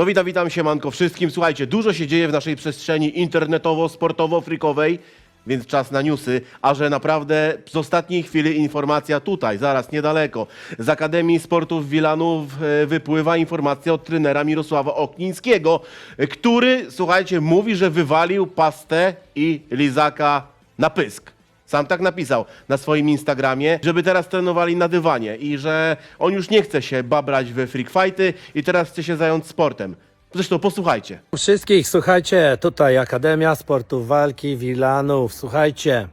No witam, witam siemanko wszystkim. Słuchajcie, dużo się dzieje w naszej przestrzeni internetowo-sportowo-frikowej, więc czas na newsy, a że naprawdę z ostatniej chwili informacja tutaj, zaraz niedaleko. Z Akademii Sportów Wilanów e, wypływa informacja od trenera Mirosława Oknińskiego, który, słuchajcie, mówi, że wywalił pastę i lizaka na pysk. Sam tak napisał na swoim Instagramie, żeby teraz trenowali na dywanie i że on już nie chce się babrać we freak fighty i teraz chce się zająć sportem. Zresztą posłuchajcie. Wszystkich, słuchajcie, tutaj Akademia Sportów Walki Wilanów, słuchajcie,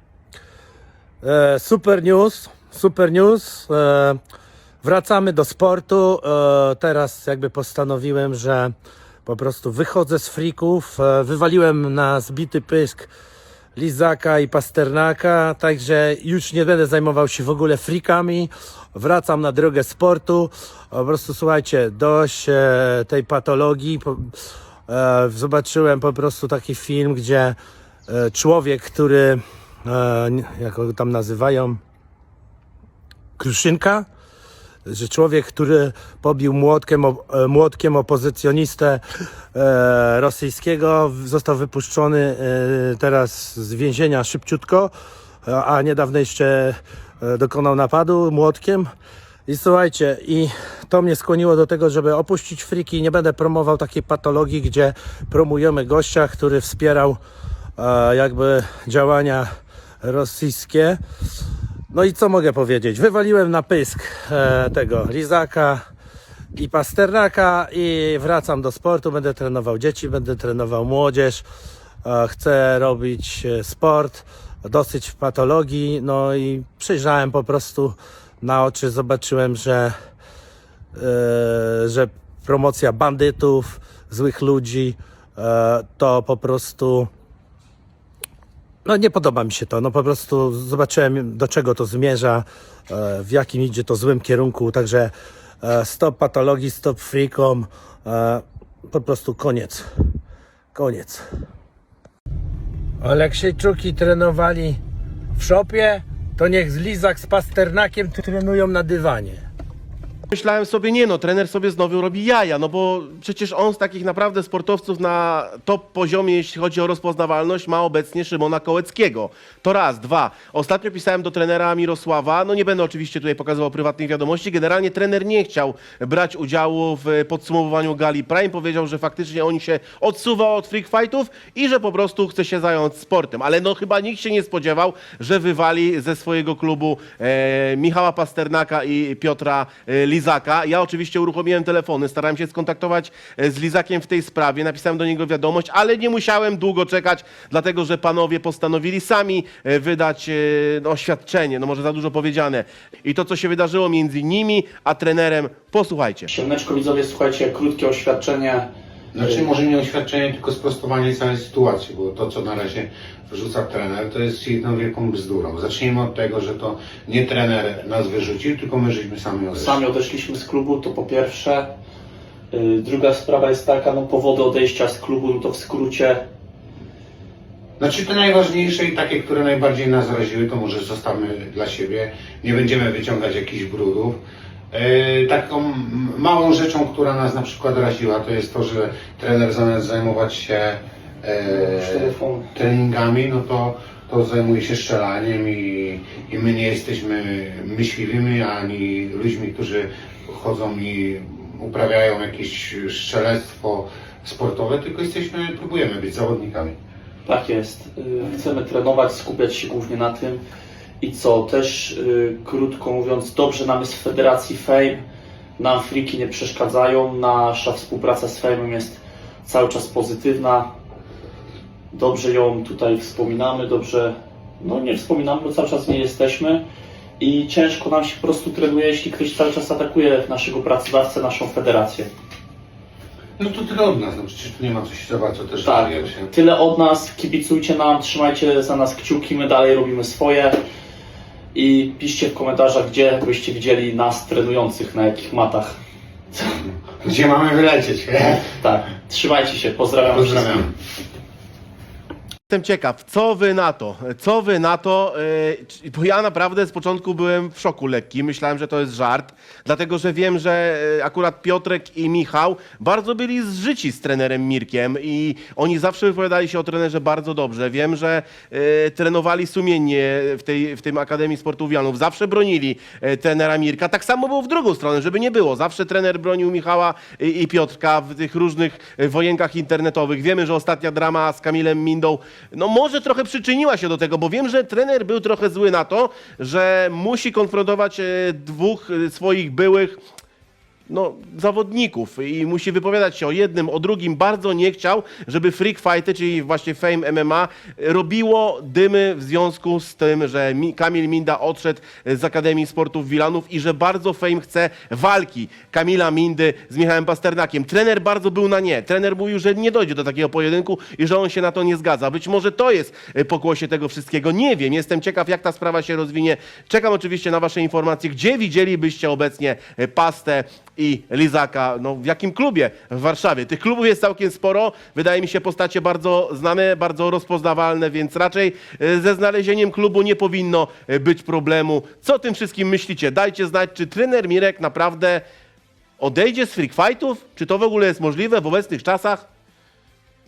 e, super news, super news, e, wracamy do sportu, e, teraz jakby postanowiłem, że po prostu wychodzę z frików, e, wywaliłem na zbity pysk Lizaka i Pasternaka, także już nie będę zajmował się w ogóle frikami, wracam na drogę sportu, po prostu słuchajcie, dość e, tej patologii, e, zobaczyłem po prostu taki film, gdzie e, człowiek, który, jak go tam nazywają, Kruszynka, że człowiek, który pobił młotkiem, e, młotkiem opozycjonistę e, rosyjskiego, został wypuszczony e, teraz z więzienia szybciutko, a, a niedawno jeszcze e, dokonał napadu młotkiem. I słuchajcie, i to mnie skłoniło do tego, żeby opuścić friki. Nie będę promował takiej patologii, gdzie promujemy gościa, który wspierał e, jakby działania rosyjskie. No i co mogę powiedzieć? Wywaliłem na pysk e, tego Lizaka i Pasternaka i wracam do sportu. Będę trenował dzieci, będę trenował młodzież. E, chcę robić e, sport, dosyć w patologii. No i przejrzałem po prostu na oczy, zobaczyłem, że, e, że promocja bandytów, złych ludzi e, to po prostu no nie podoba mi się to. No po prostu zobaczyłem do czego to zmierza, e, w jakim idzie to złym kierunku, także e, stop patologii, stop freakom, e, po prostu koniec. Koniec. Aleksiejczuki trenowali w szopie, to niech z Lizak z Pasternakiem trenują na dywanie. Myślałem sobie, nie no, trener sobie znowu robi jaja, no bo przecież on z takich naprawdę sportowców na top poziomie, jeśli chodzi o rozpoznawalność, ma obecnie Szymona Kołeckiego. To raz, dwa. Ostatnio pisałem do trenera Mirosława, no nie będę oczywiście tutaj pokazywał prywatnych wiadomości, generalnie trener nie chciał brać udziału w podsumowaniu gali Prime, powiedział, że faktycznie on się odsuwa od freak fightów i że po prostu chce się zająć sportem, ale no chyba nikt się nie spodziewał, że wywali ze swojego klubu e, Michała Pasternaka i Piotra e, Lizaka. Ja oczywiście uruchomiłem telefony, starałem się skontaktować e, z Lizakiem w tej sprawie, napisałem do niego wiadomość, ale nie musiałem długo czekać, dlatego że panowie postanowili sami e, wydać e, no, oświadczenie, no może za dużo powiedziane. I to, co się wydarzyło między nimi a trenerem, posłuchajcie. Siemneczko widzowie, słuchajcie, krótkie oświadczenie. Znaczy może nie oświadczenie, tylko sprostowanie całej sytuacji, bo to co na razie wrzuca trener, to jest jedną wielką bzdurą. Zacznijmy od tego, że to nie trener nas wyrzucił, tylko my żeśmy sami odeszli. Sami odeszliśmy z klubu, to po pierwsze. Y, Druga sprawa jest taka, no powody odejścia z klubu, no to w skrócie. Znaczy te najważniejsze i takie, które najbardziej nas raziły, to może zostawmy dla siebie. Nie będziemy wyciągać jakichś brudów. E, taką małą rzeczą, która nas na przykład raziła, to jest to, że trener zamiast zajmować się Telefon. treningami, no to, to zajmuje się strzelaniem i, i my nie jesteśmy myśliwymi ani ludźmi, którzy chodzą i uprawiają jakieś strzelectwo sportowe, tylko jesteśmy, próbujemy być zawodnikami. Tak jest. Y, Chcemy trenować, skupiać się głównie na tym. I co, też y, krótko mówiąc, dobrze nam jest w Federacji Fame. Nam friki nie przeszkadzają. Nasza współpraca z Fame'em jest cały czas pozytywna. Dobrze ją tutaj wspominamy, dobrze, no nie wspominamy, bo cały czas w niej jesteśmy. I ciężko nam się po prostu trenuje, jeśli ktoś cały czas atakuje naszego pracodawcę, naszą federację. No to tyle od nas, no przecież tu nie ma coś za bardzo też Tak, się. tyle od nas, kibicujcie nam, trzymajcie za nas kciuki, my dalej robimy swoje i piszcie w komentarzach, gdzie byście widzieli nas trenujących, na jakich matach. Gdzie mamy wylecieć? Tak, trzymajcie się, pozdrawiam wszystkich. Jestem ciekaw, co wy na to? Co wy na to? Czy- bo ja naprawdę z początku byłem w szoku lekkim. Myślałem, że to jest żart, dlatego że wiem, że yy, akurat Piotrek i Michał bardzo byli zżyci z trenerem Mirkiem i oni zawsze wypowiadali się o trenerze bardzo dobrze. Wiem, że yy, trenowali sumiennie w tej, w tym Akademii Sportu Wianów. Zawsze bronili trenera Mirka. Tak samo było w drugą stronę, żeby nie było. Zawsze trener bronił Michała i, i Piotrka w tych różnych wojenkach internetowych. Wiemy, że ostatnia drama z Kamilem Mindą no może trochę przyczyniła się do tego, bo wiem, że trener był trochę zły na to, że musi konfrontować e, dwóch e, swoich byłych no, zawodników i musi wypowiadać się o jednym, o drugim. Bardzo nie chciał, żeby Freak Fighty, czyli właśnie Fame MMA, robiło dymy w związku z tym, że Mi- Kamil Minda odszedł z Akademii Sportów Wilanów i że bardzo Fame chce walki Kamila Mindy z Michałem Pasternakiem. Trener bardzo był na nie. Trener mówił, że nie dojdzie do takiego pojedynku i że on się na to nie zgadza. Być może to jest e, pokłosie tego wszystkiego. Nie wiem. Jestem ciekaw, jak ta sprawa się rozwinie. Czekam oczywiście na Wasze informacje. Gdzie widzielibyście obecnie e, Pastę i Lizaka? No, w jakim klubie w Warszawie? Tych klubów jest całkiem sporo. Wydaje mi się postacie bardzo znane, bardzo rozpoznawalne, więc raczej e, ze znalezieniem klubu nie powinno e, być problemu. Co o tym wszystkim myślicie? Dajcie znać, czy trener Mirek naprawdę odejdzie z freak fightów? Czy to w ogóle jest możliwe w obecnych czasach?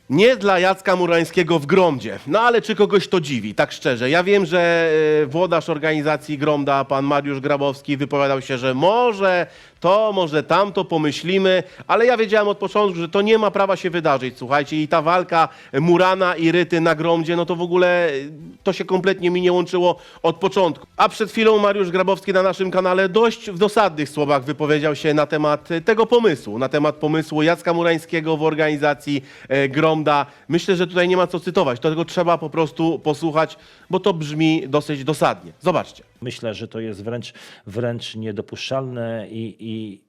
Nie dla Jacka Murańskiego w Gromdzie. No ale czy kogoś to dziwi, tak szczerze? Ja wiem, że e, włodarz organizacji Gromda, pan Mariusz Grabowski, wypowiadał się, że może to, może tamto, pomyślimy, ale ja wiedziałem od początku, że to nie ma prawa się wydarzyć, słuchajcie. I ta walka Murana i Ryty na Gromdzie, no to w ogóle e, to się kompletnie mi nie łączyło od początku. A przed chwilą Mariusz Grabowski na naszym kanale dość w dosadnych słowach wypowiedział się na temat e, tego pomysłu, na temat pomysłu Jacka Murańskiego w organizacji e, Gromda. Myślę, że tutaj nie ma co cytować, tego trzeba po prostu posłuchać, bo to brzmi dosyć dosadnie. Zobaczcie. Myślę, że to jest wręcz, wręcz niedopuszczalne i, i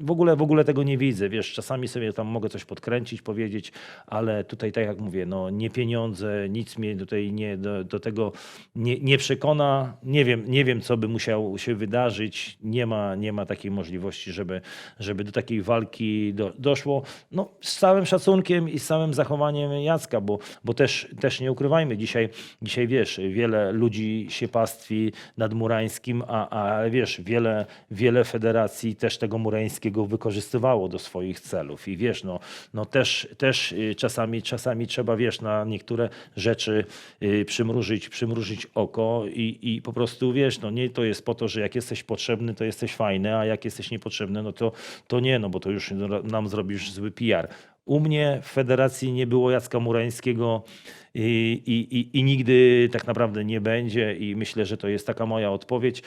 w ogóle, w ogóle tego nie widzę. Wiesz, czasami sobie tam mogę coś podkręcić, powiedzieć, ale tutaj, tak jak mówię, no, nie pieniądze, nic mnie tutaj nie, do, do tego nie, nie przekona. Nie wiem, nie wiem, co by musiało się wydarzyć. Nie ma, nie ma takiej możliwości, żeby, żeby do takiej walki do, doszło. No, z całym szacunkiem i z całym zachowaniem Jacka, bo, bo też, też nie ukrywajmy, dzisiaj, dzisiaj wiesz, wiele ludzi się pastwi nad Murańskim, a, a wiesz, wiele, wiele federacji też tego Murańskiego wykorzystywało do swoich celów. I wiesz, no, no też, też y, czasami, czasami trzeba, wiesz, na niektóre rzeczy y, przymrużyć, przymrużyć oko i, i po prostu, wiesz, no nie to jest po to, że jak jesteś potrzebny, to jesteś fajny, a jak jesteś niepotrzebny, no to, to nie, no bo to już nam zrobisz zły PR. U mnie w federacji nie było Jacka Murańskiego i, i, i, i nigdy tak naprawdę nie będzie i myślę, że to jest taka moja odpowiedź.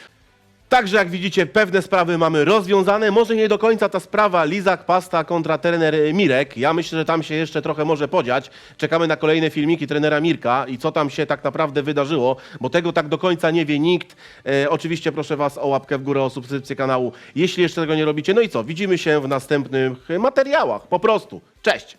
Także jak widzicie, pewne sprawy mamy rozwiązane. Może nie do końca ta sprawa Lizak Pasta kontra trener Mirek. Ja myślę, że tam się jeszcze trochę może podziać. Czekamy na kolejne filmiki trenera Mirka i co tam się tak naprawdę wydarzyło, bo tego tak do końca nie wie nikt. E, oczywiście proszę Was o łapkę w górę, o subskrypcję kanału, jeśli jeszcze tego nie robicie. No i co? Widzimy się w następnych materiałach. Po prostu. Cześć!